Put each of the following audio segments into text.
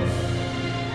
うん。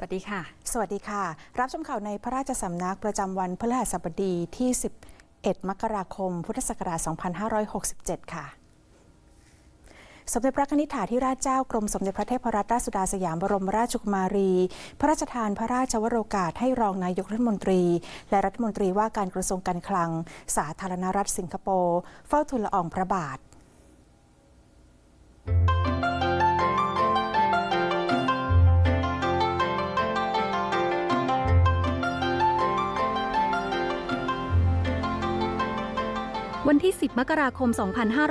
สวัสดีค่ะ สวัสดีค่ะ รับชมข่าวในพระราชสำนักประจำวันพฤหัสบดีที่ 11 มกราคม พุทธศักราช 2567 ค่ะสมเด็จพระนิธิถาธิราชเจ้ากรมสมเด็จพระเทพรัตนราชสุดาสยามบรมราชกุมารี พระราชทานพระราชวโรกาสให้รองนายกรัฐมนตรี และรัฐมนตรีว่าการกระทรวงการคลัง สาธารณรัฐสิงคโปร์เฝ้าทูลละอองพระบาท วันที่ 10 มกราคม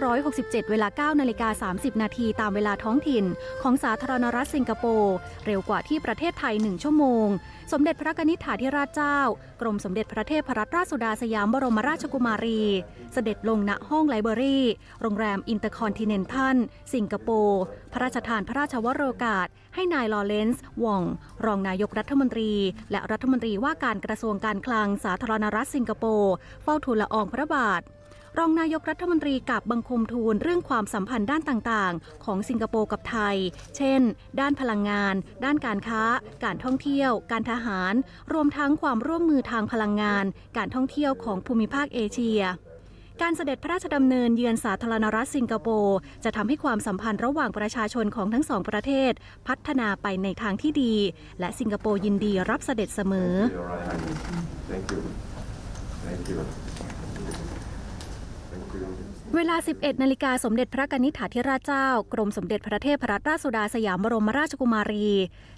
2567 เวลา 9 นาฬิกา 30 นาทีตามเวลาท้องถิ่น ของสาธารณรัฐสิงคโปร์ เร็วกว่าที่ประเทศไทย 1 ชั่วโมง สมเด็จพระนิษฐาธิราชเจ้า กรมสมเด็จพระเทพรัตนราชสุดาสยามบรมราชกุมารี เสด็จลงณห้องไลบรารีโรงแรมอินเตอร์คอนติเนนทัลสิงคโปร์ พระราชทานพระราชวโรกาส ให้นายลอเรนซ์ว่อง รองนายกรัฐมนตรี และรัฐมนตรีว่าการกระทรวงการคลังสาธารณรัฐสิงคโปร์ เฝ้าทูลละอองพระบาท รองนายกรัฐมนตรีกับบังคมทูลเรื่องความสัมพันธ์ด้านต่างๆ ของสิงคโปร์กับไทย เช่น ด้านพลังงาน ด้านการค้า การท่องเที่ยว การทหาร รวมทั้งความร่วมมือทางพลังงาน การท่องเที่ยวของภูมิภาคเอเชียการเสด็จพระราชดำเนินเยือนสาธารณรัฐสิงคโปร์จะทำให้ความสัมพันธ์ระหว่างประชาชนของทั้งสองประเทศ พัฒนาไปในทางที่ดี และสิงคโปร์ยินดีรับเสด็จเสมอ Thank you. Thank you. Thank you. เวลา 11 นาฬิกาสมเด็จพระกนิษฐาธิราชเจ้า กรมสมเด็จพระเทพรัตนราชสุดาสยามบรมราชกุมารี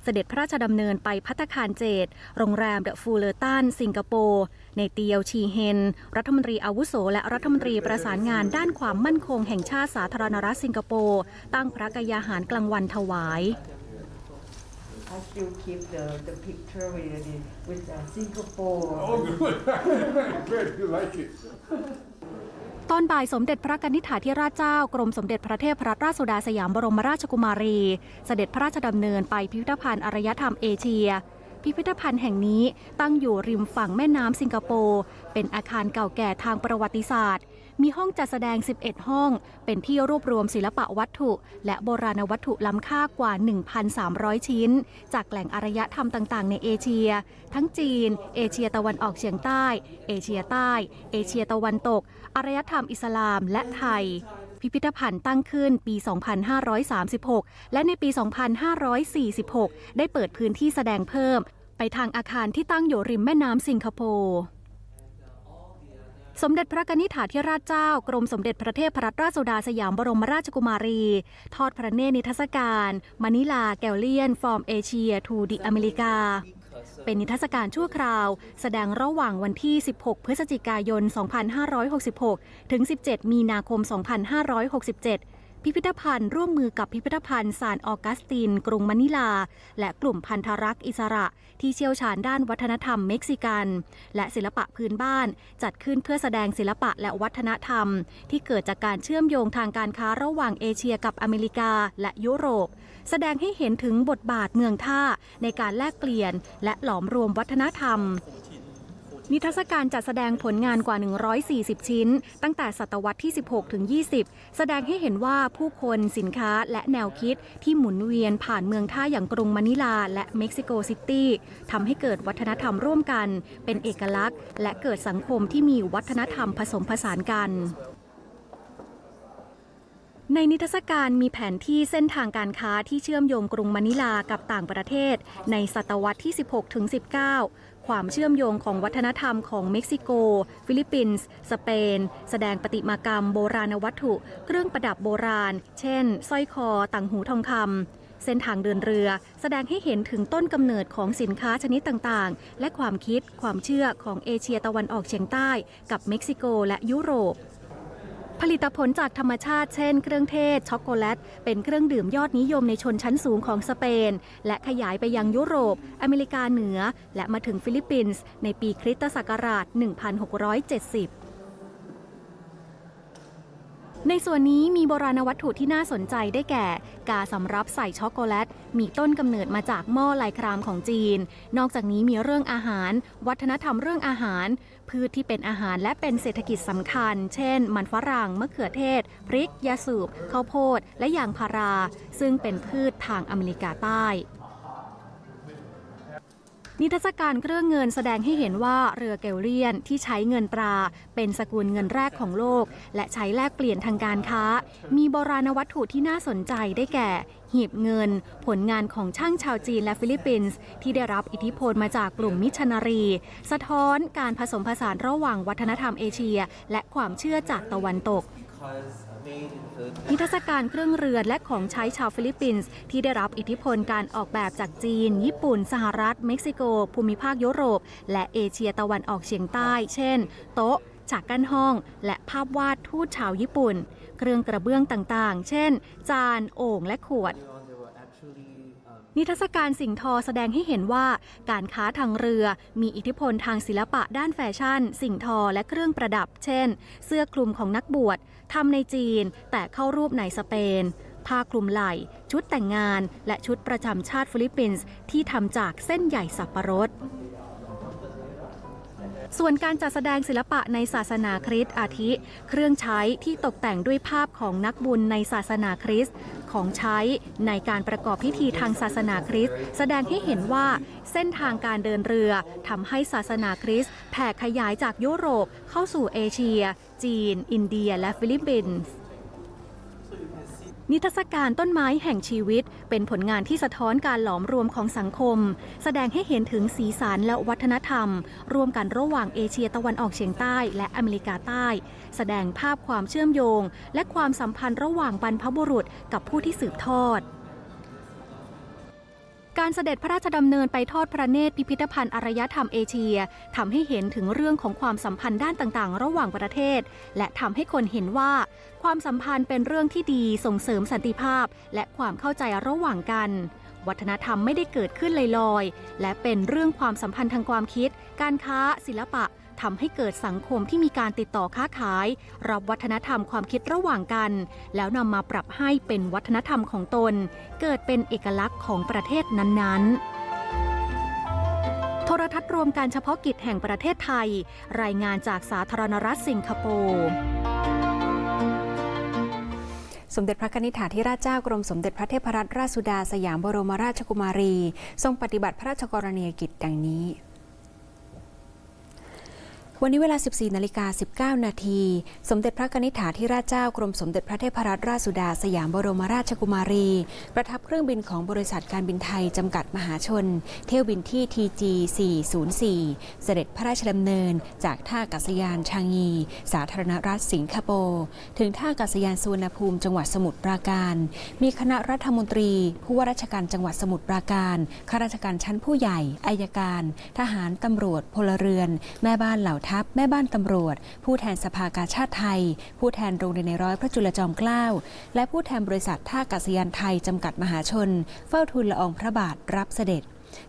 เสด็จพระราชดำเนินไปพัตตาคารเจดโรงแรมเดอะฟูเลอร์ตันสิงคโปร์ ในเตียวชีเฮน รัฐมนตรีอาวุโส และรัฐมนตรีประสานงานด้านความมั่นคงแห่งชาติสาธารณรัฐสิงคโปร์ ตั้งพระกยาหารกลางวันถวาย I still keep the, the picture with, the, with uh, Singapore. Oh, good. Good. You like it. ตอนบ่ายสมเด็จพระกนิษฐาธิราชเจ้ากรมสมเด็จพระเทพรัตนราชสุดาสยามบรมราชกุมารี เสด็จพระราชดำเนินไปพิพิธภัณฑ์อารยธรรมเอเชีย พิพิธภัณฑ์แห่งนี้ตั้งอยู่ริมฝั่งแม่น้ำสิงคโปร์ เป็นอาคารเก่าแก่ทางประวัติศาสตร์ มีห้องจัดแสดง 11 ห้อง เป็นที่รวบรวมศิลปะวัตถุ และโบราณวัตถุล้ำค่ากว่า 1,300 ชิ้น จากแหล่งอารยธรรมต่างๆ ในเอเชีย ทั้งจีน เอเชียตะวันออกเฉียงใต้ เอเชียใต้ เอเชียตะวันตก อารยธรรมอิสลามและไทย พิพิธภัณฑ์ตั้งขึ้นปี 2536 และในปี 2546 ได้เปิดพื้นที่แสดงเพิ่ม ไปทางอาคารที่ตั้งอยู่ริมแม่น้ำสิงคโปร์สมเด็จพระนิษฐาธิราชเจ้า กรมสมเด็จพระเทพรัตนราชสุดาสยามบรมราชกุมารี ทอดพระเนตรนิทรรศการมานิลาแกลเลียน ฟอร์มเอเชีย ทูดิอเมริกา เป็นนิทรรศการชั่วคราว แสดงระหว่างวันที่ 16 พฤศจิกายน 2566 ถึง 17 มีนาคม 2567 พิพิธภัณฑ์ร่วมมือกับพิพิธภัณฑ์ซานออกัสติน กรุงมะนิลา และกลุ่มพันธรักษ์อิสระ ที่เชี่ยวชาญด้านวัฒนธรรมเม็กซิกัน และศิลปะพื้นบ้าน จัดขึ้นเพื่อแสดงศิลปะและวัฒนธรรม ที่เกิดจากการเชื่อมโยงทางการค้าระหว่างเอเชียกับอเมริกาและยุโรป แสดงให้เห็นถึงบทบาทเมืองท่าในการแลกเปลี่ยน และหลอมรวมวัฒนธรรมนิทรรศการจัดแสดงผลงานกว่า 140 ชิ้น ตั้งแต่ศตวรรษที่ 16 ถึง 20 แสดงให้เห็นว่าผู้คนสินค้าและแนวคิดที่หมุนเวียนผ่านเมืองท่าอย่างกรุงมะนิลาและเม็กซิโกซิตี้ทำให้เกิดวัฒนธรรมร่วมกัน เป็นเอกลักษณ์ และเกิดสังคมที่มีวัฒนธรรมผสมผสานกัน ในนิทรรศการมีแผนที่เส้นทางการค้าที่เชื่อมโยงกรุงมะนิลากับต่างประเทศ ในศตวรรษที่ 16ถึง19 ความเชื่อมโยงของวัฒนธรรมของเม็กซิโก ฟิลิปปินส์ สเปน แสดงประติมากรรมโบราณวัตถุ เครื่องประดับโบราณ เช่นสร้อยคอ ต่างหูทองคำเส้นทางเดินเรือ แสดงให้เห็นถึงต้นกำเนิดของสินค้าชนิดต่างๆ และความคิด ความเชื่อของเอเชียตะวันออกเฉียงใต้ กับเม็กซิโกและยุโรป ผลิตผลจากธรรมชาติเช่นเครื่องเทศ ช็อกโกแลต เป็นเครื่องดื่มยอดนิยมในชนชั้นสูงของสเปน และขยายไปยังยุโรป อเมริกาเหนือ และมาถึงฟิลิปปินส์ในปีคริสตศักราช 1670ในส่วนนี้มีโบราณวัตถุที่น่าสนใจได้แก่ กาสำรับใส่ช็อกโกแลต มีต้นกำเนิดมาจากหม้อลายครามของจีน นอกจากนี้มีเรื่องอาหาร วัฒนธรรมเรื่องอาหาร พืชที่เป็นอาหารและเป็นเศรษฐกิจสำคัญ เช่น มันฝรั่ง มะเขือเทศ พริก ยาสูบ ข้าวโพด และยางพารา ซึ่งเป็นพืชทางอเมริกาใต้ นิทรรศการเครื่องเงินแสดงให้เห็นว่าเรือเกลเลียนที่ใช้เงินตรา เป็นสกุลเงินแรกของโลก และใช้แลกเปลี่ยนทางการค้า มีโบราณวัตถุที่น่าสนใจได้แก่ หีบเงิน ผลงานของช่างชาวจีนและฟิลิปปินส์ที่ได้รับอิทธิพลมาจากกลุ่มมิชนารี สะท้อนการผสมผสานระหว่างวัฒนธรรมเอเชีย และความเชื่อจากตะวันตก นิทรรศการเครื่องเรือนและของใช้ชาวฟิลิปปินส์ที่ได้รับอิทธิพลการออกแบบจากจีน ญี่ปุ่น สหรัฐ เม็กซิโก ภูมิภาคยุโรป และเอเชียตะวันออกเฉียงใต้ เช่น โต๊ะฉากกั้นห้อง และภาพวาดทูตชาวญี่ปุ่น เครื่องกระเบื้องต่างๆ เช่น จาน โอ่ง และขวดนิทรรศการสิ่งทอแสดงให้เห็นว่า การค้าทางเรือมีอิทธิพลทางศิลปะด้านแฟชั่น สิ่งทอและเครื่องประดับ เช่น เสื้อคลุมของนักบวช ทำในจีนแต่เข้ารูปในสเปน ผ้าคลุมไหล่ ชุดแต่งงาน และชุดประจำชาติฟิลิปปินส์ที่ทำจากเส้นใหญ่สับปะรด ส่วนการจัดแสดงศิลปะในศาสนาคริสต์อาทิ เครื่องใช้ที่ตกแต่งด้วยภาพของนักบุญในศาสนาคริสต์ของใช้ในการประกอบพิธีทางศาสนาคริสต์แสดงให้เห็นว่าเส้นทางการเดินเรือทำให้ศาสนาคริสต์แผ่ขยายจากยุโรปเข้าสู่เอเชีย จีน อินเดีย และฟิลิปปินส์ นิทรรศการต้นไม้แห่งชีวิต เป็นผลงานที่สะท้อนการหลอมรวมของสังคม แสดงให้เห็นถึงสีสันและวัฒนธรรม ร่วมกันระหว่างเอเชียตะวันออกเฉียงใต้และอเมริกาใต้ แสดงภาพความเชื่อมโยง และความสัมพันธ์ระหว่างบรรพบุรุษกับผู้ที่สืบทอด การเสด็จพระราชดำเนินไปทอดพระเนตรพิพิธภัณฑ์อารยธรรมเอเชียทำให้เห็นถึงเรื่องของความสัมพันธ์ด้านต่างๆ ระหว่างประเทศ และทำให้คนเห็นว่า ความสัมพันธ์เป็นเรื่องที่ดีส่งเสริมสันติภาพ และความเข้าใจระหว่างกัน วัฒนธรรมไม่ได้เกิดขึ้นลอยๆ และเป็นเรื่องความสัมพันธ์ทางความคิด การค้า ศิลปะ ทำให้เกิดสังคมที่มีการติดต่อค้าขาย รับวัฒนธรรมความคิดระหว่างกัน แล้วนำมาปรับให้เป็นวัฒนธรรมของตน เกิดเป็นเอกลักษณ์ของประเทศนั้นๆโทรทัศน์รวมการเฉพาะกิจแห่งประเทศไทย รายงานจากสาธารณรัฐสิงคโปร์สมเด็จพระนิธิถาธิราชเจ้ากรมสมเด็จพระเทพรัตนราชสุดาสยามบรมราชกุมารี ทรงปฏิบัติพระราชกรณียกิจดังนี้ วันนี้เวลา 14 นาฬิกา 19 นาที สมเด็จพระนิธิถาธิราชเจ้ากรมสมเด็จพระเทพรัตนราชสุดาสยามบรมราชกุมารี ประทับเครื่องบินของบริษัทการบินไทย จำกัดมหาชน เที่ยวบินที่ TG 404 เสด็จพระราชดำเนิน จากท่าอากาศยานชางงี สาธารณรัฐสิงคโปร์ ถึงท่าอากาศยานสุวรรณภูมิจังหวัดสมุทรปราการ มีคณะรัฐมนตรี ผู้ว่าราชการจังหวัดสมุทรปราการข้าราชการชั้นผู้ใหญ่อายการ ทหารตำรวจพลเรือน แม่บ้านเหล่าทัพ แม่บ้านตำรวจ ผู้แทนสภากาชาติไทย ผู้แทนโรงเรียนในร้อยพระจุลจอมเกล้า และผู้แทนบริษัทท่ากาศยานไทยจำกัดมหาชน เฝ้าทูลละอองพระบาทรับเสด็จ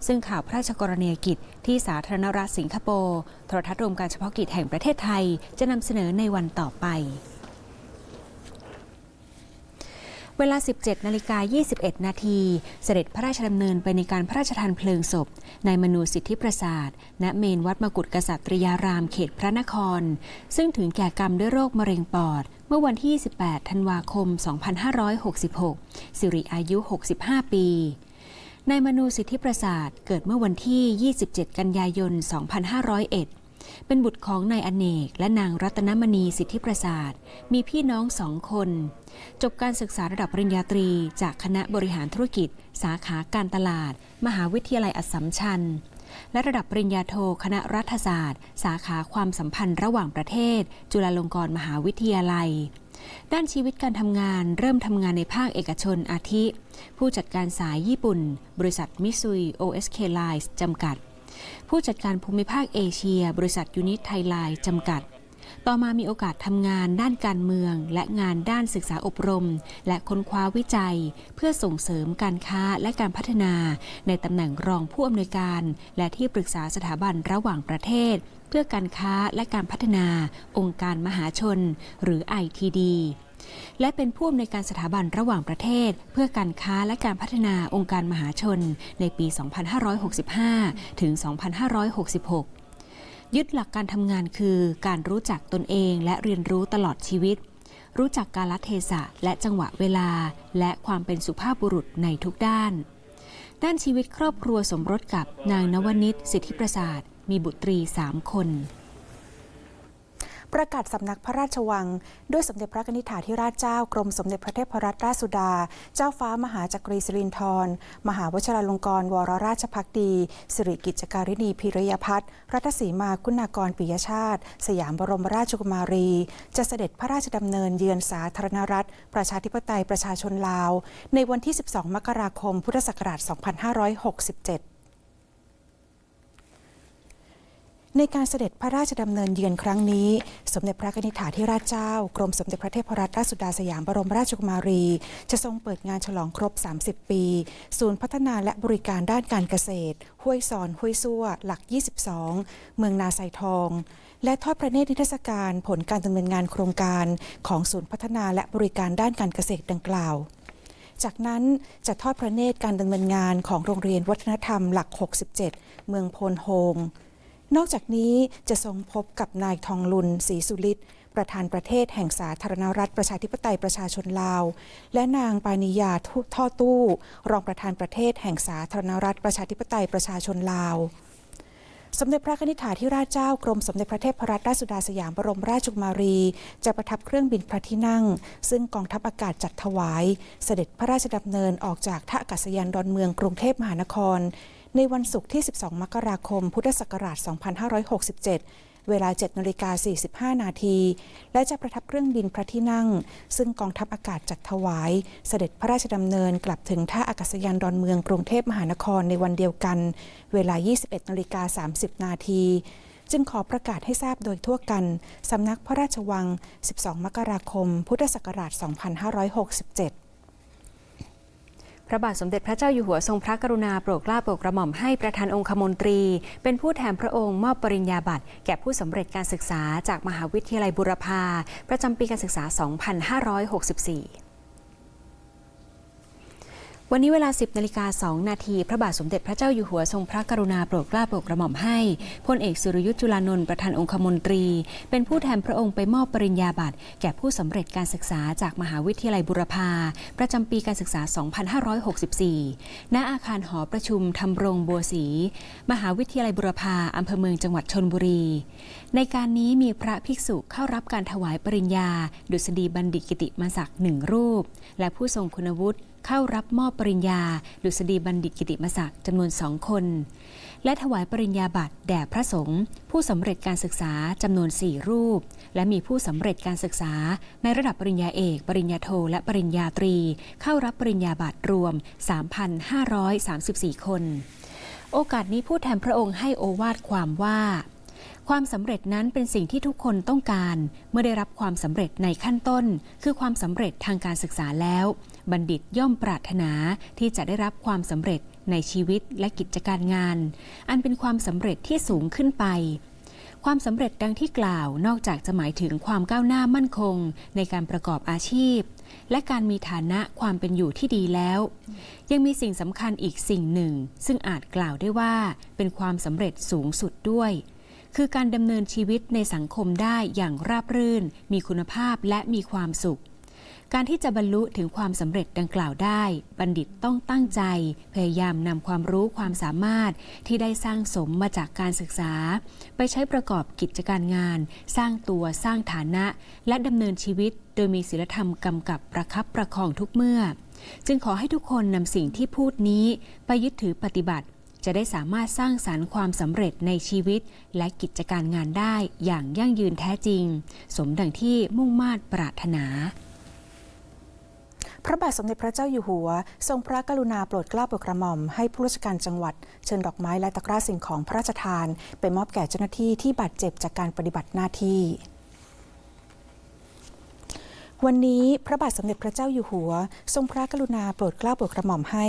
ซึ่งข่าวพระราชกรณียกิจที่สาธารณรัฐสิงคโปร์โทรทัศน์รวมการเฉพาะกิจแห่งประเทศไทยจะนำเสนอในวันต่อไป เวลา 17 นาฬิกา 21 นาที เสด็จพระราชดำเนินไปในการพระราชทานเพลิงศพนายมนูสิทธิประสาท ณ เมนวัดมกุฎกษัตริยารามเขตพระนคร ซึ่งถึงแก่กรรมด้วยโรคมะเร็งปอด เมื่อวันที่18ธันวาคม 2566 สิริอายุ 65 ปีนายมนูสิทธิประสาทเกิดเมื่อวันที่ 27 กันยายน 2501 เป็นบุตรของนายอเนก และนางรัตนมณีสิทธิประสาท มีพี่น้องสองคน จบการศึกษาระดับปริญญาตรี จากคณะบริหารธุรกิจ สาขาการตลาด มหาวิทยาลัยอัสสัมชัญ และระดับปริญญาโทคณะรัฐศาสตร์ สาขาความสัมพันธ์ระหว่างประเทศ จุฬาลงกรณ์มหาวิทยาลัยด้านชีวิตการทำงานเริ่มทำงานในภาคเอกชนอาทิ ผู้จัดการสายญี่ปุ่น บริษัทมิซุย OSK Lines จำกัด ผู้จัดการภูมิภาคเอเชีย บริษัทยูนิตไทยไลน์จำกัด ต่อมามีโอกาสทำงานด้านการเมือง และงานด้านศึกษาอบรม และค้นคว้าวิจัย เพื่อส่งเสริมการค้าและการพัฒนา ในตำแหน่งรองผู้อำนวยการ และที่ปรึกษาสถาบันระหว่างประเทศ เพื่อการค้าและการพัฒนา องค์การมหาชน หรือ ITD และเป็นผู้อำนวยการสถาบันระหว่างประเทศ เพื่อการค้าและการพัฒนาองค์การมหาชน ในปี 2565 ถึง 2566 ยึดหลักการทำงานคือการรู้จักตนเองและเรียนรู้ตลอดชีวิต รู้จักกาลเทศะและจังหวะเวลา และความเป็นสุภาพบุรุษในทุกด้าน ด้านชีวิตครอบครัวสมรสกับนางนวนิชสิทธิประสาทมีบุตรีสามคน ประกาศสำนักพระราชวัง ด้วยสมเด็จพระนิธิถาธิราชเจ้ากรมสมเด็จพระเทพรัตนราชสุดา เจ้าฟ้ามหาจักรีสิรินธรมหาวชิราลงกรณ์วรราชพักดี สิริกิจการินีพิริยพัฒน์รัตสีมาคุณากรปิยชาติ สยามบรมราชกุมารี จะเสด็จพระราชดำเนินเยือนสาธารณรัฐ ประชาธิปไตยประชาชนลาว ในวันที่ 12 มกราคม พุทธศักราช 2567 ในการเสด็จพระราชดำเนินเยือนครั้งนี้ สมเด็จพระนิธิถาธิราชเจ้า กรมสมเด็จพระเทพรัตนราชสุดาสยามบรมราชกุมารี จะทรงเปิดงานฉลองครบ 30 ปี ศูนย์พัฒนาและบริการด้านการเกษตร ห้วยซอน ห้วยซั่ว หลัก 22 เมืองนาไซทอง และทอดพระเนตรนิทรรศการผลการดำเนินงานโครงการของศูนย์พัฒนาและบริการด้านการเกษตรดังกล่าวจากนั้นจะทอดพระเนตรการดำเนินงานของโรงเรียนวัฒนธรรมหลัก 67 เมืองโพนโฮง นอกจากนี้จะทรงพบกับนายทองลุนศรีสุริตประธานประเทศแห่งสาธารณรัฐประชาธิปไตยประชาชนลาว และนางปานิยาทุท่อตู้ รองประธานประเทศแห่งสาธารณรัฐประชาธิปไตยประชาชนลาวสมเด็จพระนิธิถาธิราชเจ้ากรมสมเด็จพระเทพรัตนราชสุดาสยามบรมราชกุมารี จะประทับเครื่องบินพระที่นั่ง ซึ่งกองทัพอากาศจัดถวาย เสด็จพระราชดำเนินออกจากท่าอากาศยานดอนเมืองกรุงเทพมหานคร ในวันศุกร์ที่ 12 มกราคม พุทธศักราช 2567 เวลา 7นาฬิกา45 นาที และจะประทับเครื่องบินพระที่นั่ง ซึ่งกองทัพอากาศจัดถวาย เสด็จพระราชดำเนินกลับถึงท่าอากาศยานดอนเมืองกรุงเทพมหานครในวันเดียวกัน เวลา 21นาฬิกา30 นาทีจึงขอประกาศให้ทราบโดยทั่วกัน สำนักพระราชวัง 12 มกราคม พุทธศักราช 2567 พระบาทสมเด็จพระเจ้าอยู่หัวทรงพระกรุณาโปรดเกล้าโปรดกระหม่อมให้ประธานองคมนตรี เป็นผู้แทนพระองค์มอบปริญญาบัตรแก่ผู้สำเร็จการศึกษาจากมหาวิทยาลัยบุรพาประจำปีการศึกษา 2564 วันนี้เวลา 10นาฬิกา2นาที พระบาทสมเด็จพระเจ้าอยู่หัวทรงพระกรุณาโปรดเกล้าโปรดกระหม่อมให้พลเอกสุรยุทธ์จุลานนท์ประธานองคมนตรี เป็นผู้แทนพระองค์ไปมอบปริญญาบัตรแก่ผู้สำเร็จการศึกษาจากมหาวิทยาลัยบุรพาประจำปีการศึกษา 2564 ณ อาคารหอประชุมธรรมรงบัวศรีมหาวิทยาลัยบุรพาอำเภอเมืองจังหวัดชนบุรี ในการนี้มีพระภิกษุเข้ารับการถวายปริญญา ดุษฎีบัณฑิตกิติมศักดิ์หนึ่งรูป และผู้ทรงคุณวุฒิ เข้ารับมอบปริญญา ดุษฎีบัณฑิตกิติมศักดิ์จำนวนสองคน และถวายปริญญาบัตรแด่พระสงฆ์ผู้สำเร็จการศึกษาจำนวน 4 รูป และมีผู้สำเร็จการศึกษา ในระดับปริญญาเอก ปริญญาโท และปริญญาตรี เข้ารับปริญญาบัตรรวม 3,534 คน โอกาสนี้ผู้แทนพระองค์ให้โอวาทความว่าความสำเร็จนั้นเป็นสิ่งที่ทุกคนต้องการ เมื่อได้รับความสำเร็จในขั้นต้น คือความสำเร็จทางการศึกษาแล้ว บัณฑิตย่อมปรารถนาที่จะได้รับความสำเร็จในชีวิตและกิจการงาน อันเป็นความสำเร็จที่สูงขึ้นไป ความสำเร็จดังที่กล่าวนอกจากจะหมายถึงความก้าวหน้ามั่นคงในการประกอบอาชีพ และการมีฐานะความเป็นอยู่ที่ดีแล้ว ยังมีสิ่งสำคัญอีกสิ่งหนึ่ง ซึ่งอาจกล่าวได้ว่าเป็นความสำเร็จสูงสุดด้วยคือการดำเนินชีวิตในสังคมได้อย่างราบรื่น มีคุณภาพและมีความสุข การที่จะบรรลุถึงความสำเร็จดังกล่าวได้ บัณฑิตต้องตั้งใจ พยายามนำความรู้ความสามารถที่ได้สร้างสมมาจากการศึกษา ไปใช้ประกอบกิจการงาน สร้างตัวสร้างฐานะ และดำเนินชีวิต โดยมีศีลธรรมกำกับประคับประคองทุกเมื่อ จึงขอให้ทุกคนนำสิ่งที่พูดนี้ ไปยึดถือปฏิบัติ จะได้สามารถสร้างสารรค์ความสำเร็จในชีวิต และกิจการงานได้อย่างยั่งยืนแท้จริง สมดังที่มุ่งมา่ปรารถนา ระบาทสมเด็จพระเจ้าอยู่หัว ทรงพระกรุณาโปรดเกล้าโปรดกระหม่อมให้ผู้ราชการจังหวัด เชิญดอกไม้และตะกร้าสิ่งของพระราชทาน ไปมอบแก่เจ้าหน้าที่ที่บาดเจ็บจากการปฏิบัติหน้าที่ วันนี้พระบาทสมเด็จพระเจ้าอยู่หัว ทรงพระกรุณาโปรดเกล้าโปรดกระหม่อมให้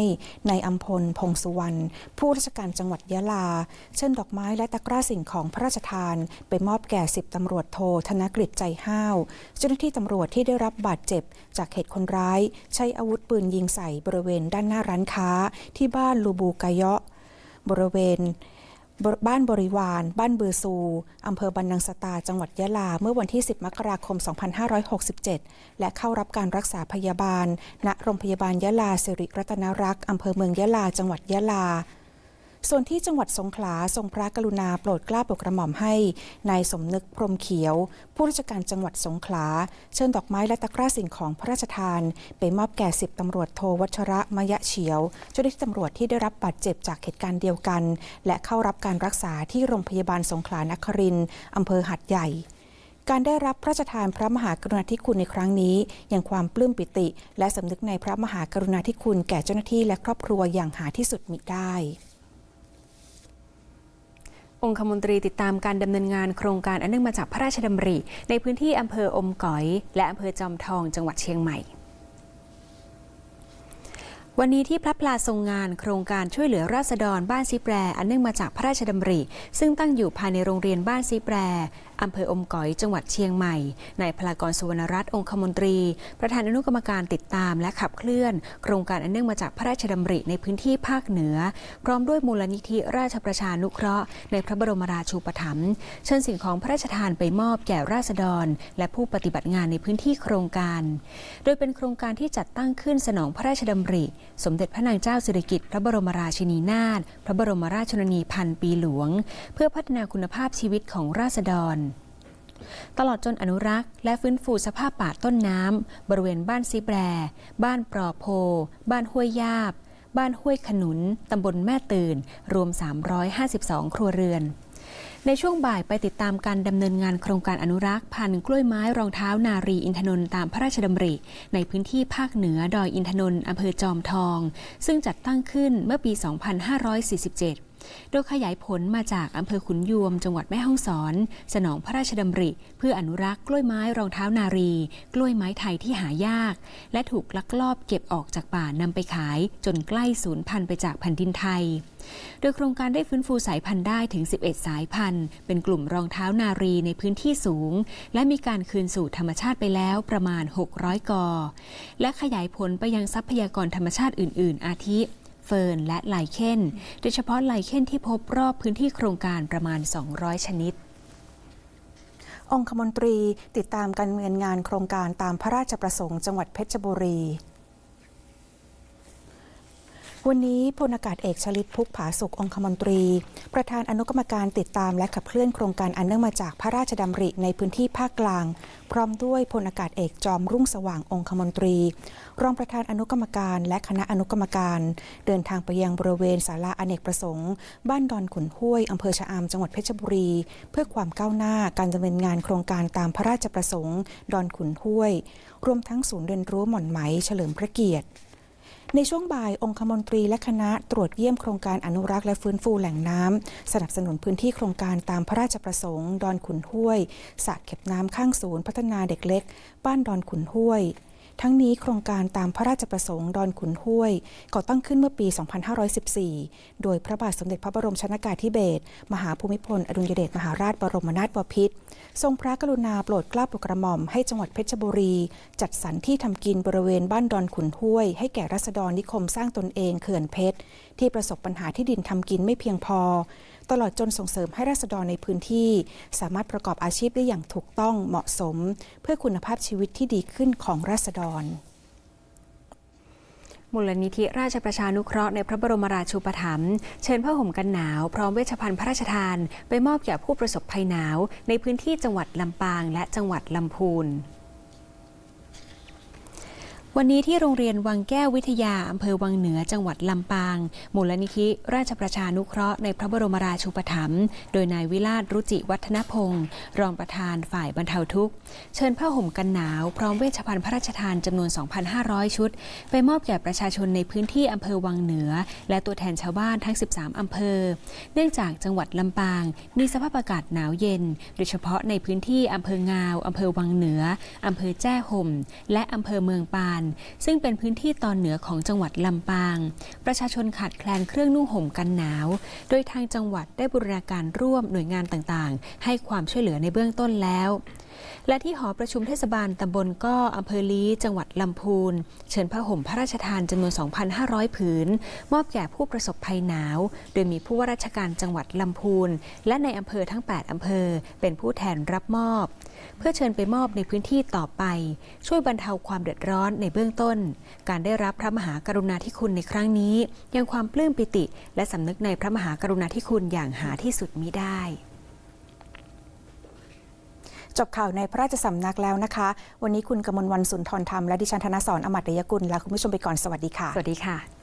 ในายอัมพลพงสุวรรณผู้ราชการจังหวัดยะลา เชิญดอกไม้และตะกร้าสิ่งของพระราชทาน ไปมอบแก่สิบตำรวจโทธนกฤษใจห้าว เจ้าหน้าที่ตำรวจที่ได้รับบาดเจ็บ จากเหตุคนร้าย ใช้อาวุธปืนยิงใส่บริเวณด้านหน้าร้านค้า ที่บ้านลูบูกายะบริเวณ บ้านบริวาร บ้านบือซูอำเภอบันนังสตา จังหวัดยะลา เมื่อวันที่ 10 มกราคม 2567 และเข้ารับการรักษาพยาบาล ณ โรงพยาบาลยะลาสิริรัตนรักษ์อำเภอเมืองยะลา จังหวัดยะลา ส่วนที่จังหวัดสงขลาทรงพระกรุณาโปรดเกล้าโปรดกระหม่อมให้นายสมนึกพรมเขียว ผู้ราชการจังหวัดสงขลา เชิญดอกไม้และตะกร้าสิ่งของพระราชทาน ไปมอบแก่สิบตำรวจโทวัชระมยะเฉียวเจ้าหน้าที่ตำรวจที่ได้รับบาดเจ็บจากเหตุการณ์เดียวกัน และเข้ารับการรักษาที่โรงพยาบาลสงขลานครินอำเภอหัดใหญ่การได้รับพระราชทานพระมหากรุณาธิคุณในครั้งนี้ยังความปลื้มปิติ และสำนึกในพระมหากรุณาธิคุณแก่เจ้าหน้าที่และครอบครัวอย่างหาที่สุดมิได้ องคมนตรีติดตามการดำเนินงานโครงการอันเนื่องมาจากพระราชดำริ ในพื้นที่อำเภออมก๋อย และอำเภอจอมทองจังหวัดเชียงใหม่วันนี้ที่พระพลาทรงงานโครงการช่วยเหลือราษฎรบ้านซีแปร อันเนื่องมาจากพระราชดำริ ซึ่งตั้งอยู่ภายในโรงเรียนบ้านซีแปร อำเภออมก๋อยจังหวัดเชียงใหม่นายพลากรสุวรรณรัตน์องคมนตรี ประธานอนุกรรมการติดตามและขับเคลื่อน โครงการอันเนื่องมาจากพระราชดำริในพื้นที่ภาคเหนือ พร้อมด้วยมูลนิธิราชประชานุเคราะห์ ในพระบรมราชูปถัมภ์เชิญสิ่งของพระราชทานไปมอบแก่ราษฎร และผู้ปฏิบัติงานในพื้นที่โครงการ โดยเป็นโครงการที่จัดตั้งขึ้นสนองพระราชดำริ สมเด็จพระนางเจ้าสิริกิติ์พระบรมราชินีนาถพระบรมราชชนนีพันปีหลวง เพื่อพัฒนาคุณภาพชีวิตของราษฎร ตลอดจนอนุรักษ์ และฟื้นฟูสภาพป่าต้นน้ำ บริเวณบ้านซีแบร บ้านปลอโพ บ้านห้วยยาบ บ้านห้วยขนุน ตำบลแม่ตื่น รวม 352 ครัวเรือน ในช่วงบ่ายไปติดตามการดำเนินงานโครงการอนุรักษ์พันธุ์กล้วยไม้รองเท้านารีอินทนนท์ตามพระราชดำริ ในพื้นที่ภาคเหนือดอยอินทนนท์อำเภอจอมทอง ซึ่งจัดตั้งขึ้นเมื่อปี 2547 โดยขยายผลมาจากอำเภอขุนยวม จังหวัดแม่ฮ่องสอน สนองพระราชดำริ เพื่ออนุรักษ์กล้วยไม้รองเท้านารี กล้วยไม้ไทยที่หายาก และถูกลักลอบเก็บออกจากป่านำไปขาย จนใกล้สูญพันธุ์ไปจากแผ่นดินไทย โดยโครงการได้ฟื้นฟูสายพันธุ์ได้ถึง 11 สายพันธุ์ เป็นกลุ่มรองเท้านารีในพื้นที่สูง และมีการคืนสู่ธรรมชาติไปแล้วประมาณ 600 กอ และขยายผลไปยังทรัพยากรธรรมชาติอื่น ๆ อาทิ เฟิร์นและไลเคนโดยเฉพาะไลเคนที่พบรอบพื้นที่โครงการประมาณ 200 ชนิดองคมนตรีติดตามการเงินงานโครงการตามพระราชประสงค์จังหวัดเพชรบุรี วันนี้พลอากาศเอกชลิตพุกผาสุกองคมนตรี ประธานอนุกรรมการติดตามและขับเคลื่อนโครงการอันเนื่องมาจากพระราชดำริในพื้นที่ภาคกลาง พร้อมด้วยพลอากาศเอกจอมรุ่งสว่างองคมนตรี รองประธานอนุกรรมการและคณะอนุกรรมการ เดินทางไปยังบริเวณศาลาอเนกประสงค์ บ้านดอนขุนห้วยอำเภอชะอำจังหวัดเพชรบุรี เพื่อความก้าวหน้าการดำเนินงานโครงการตามพระราชประสงค์ ดอนขุนห้วย รวมทั้งศูนย์เรียนรู้หม่อนไหมเฉลิมพระเกียรติ ในช่วงบ่ายองคมนตรีและคณะตรวจเยี่ยมโครงการอนุรักษ์และฟื้นฟูแหล่งน้ำสนับสนุนพื้นที่โครงการตามพระราชประสงค์ ดอนขุนห้วยสระเก็บน้ำข้างศูนย์พัฒนาเด็กเล็ก บ้านดอนขุนห้วย ทั้งนี้โครงการตามพระราชประสงค์ดอนขุนห้วย ก่อตั้งขึ้นเมื่อปี 2514 โดยพระบาทสมเด็จพระบรมชนากาธิเบศรมหาภูมิพล อดุลยเดชมหาราชบรมนาถบพิตรทรงพระกรุณาโปรดเกล้าโปรดกระหม่อมให้จังหวัดเพชรบุรี จัดสรรที่ทำกินบริเวณบ้านดอนขุนห้วย ให้แก่รัษฎรนิคมสร้างตนเองเขื่อนเพชร ที่ประสบปัญหาที่ดินทำกินไม่เพียงพอตลอดจนส่งเสริมให้ราษฎรในพื้นที่ สามารถประกอบอาชีพได้อย่างถูกต้องเหมาะสม เพื่อคุณภาพชีวิตที่ดีขึ้นของราษฎรมูลนิธิราชประชานุเคราะห์ในพระบรมราชูปถัมภ์เชิญผ้าห่มกันหนาวพร้อมเวชภัณฑ์พระราชทาน ไปมอบแก่ผู้ประสบภัยหนาว ในพื้นที่จังหวัดลำปางและจังหวัดลำพูน วันนี้ที่โรงเรียนวังแก้ววิทยา อำเภอวังเหนือจังหวัดลำปาง มูลนิธิ ราชประชานุเคราะห์ในพระบรมราชูปถัมภ์โดยนายวิราชรุจิวัฒนพงศ์รองประธานฝ่ายบรรเทาทุกข์ เชิญผ้าห่มกันหนาว พร้อมเวชภัณฑ์พระราชทานจำนวน 2,500 ชุด ไปมอบแก่ประชาชนในพื้นที่อำเภอวังเหนือ และตัวแทนชาวบ้านทั้ง 13 อำเภอ เนื่องจากจังหวัดลำปาง มีสภาพอากาศหนาวเย็น โดยเฉพาะในพื้นที่อำเภองาวอำเภอวังเหนืออำเภอแจ้ห่ม และอำเภอเมืองปานซึ่งเป็นพื้นที่ตอนเหนือของจังหวัดลำปาง ประชาชนขาดแคลนเครื่องนุ่งห่มกันหนาว โดยทางจังหวัดได้บูรณาการร่วมหน่วยงานต่างๆ ให้ความช่วยเหลือในเบื้องต้นแล้ว และที่หอประชุมเทศบาลตำบลก้อำเภอลีจังหวัดลำพูน เชิญผ้าห่มพระราชทานจำนวน 2,500 ผืน มอบแก่ผู้ประสบภัยหนาว โดยมีผู้ว่าราชการจังหวัดลำพูน และในอำเภอทั้ง 8 อำเภอ เป็นผู้แทนรับมอบ เพื่อเชิญไปมอบในพื้นที่ต่อไป ช่วยบรรเทาความเดือดร้อนในเบื้องต้น การได้รับพระมหากรุณาธิคุณในครั้งนี้ ยังความปลื้มปิติ และสำนึกในพระมหากรุณาธิคุณอย่างหาที่สุดมิได้ จบข่าวในพระราชสำนักแล้วนะคะ วันนี้คุณกมลวันสุนทรธรรมและดิฉันธนสรอมัตยกุลลาคุณผู้ชมไปก่อนสวัสดีค่ะ สวัสดีค่ะ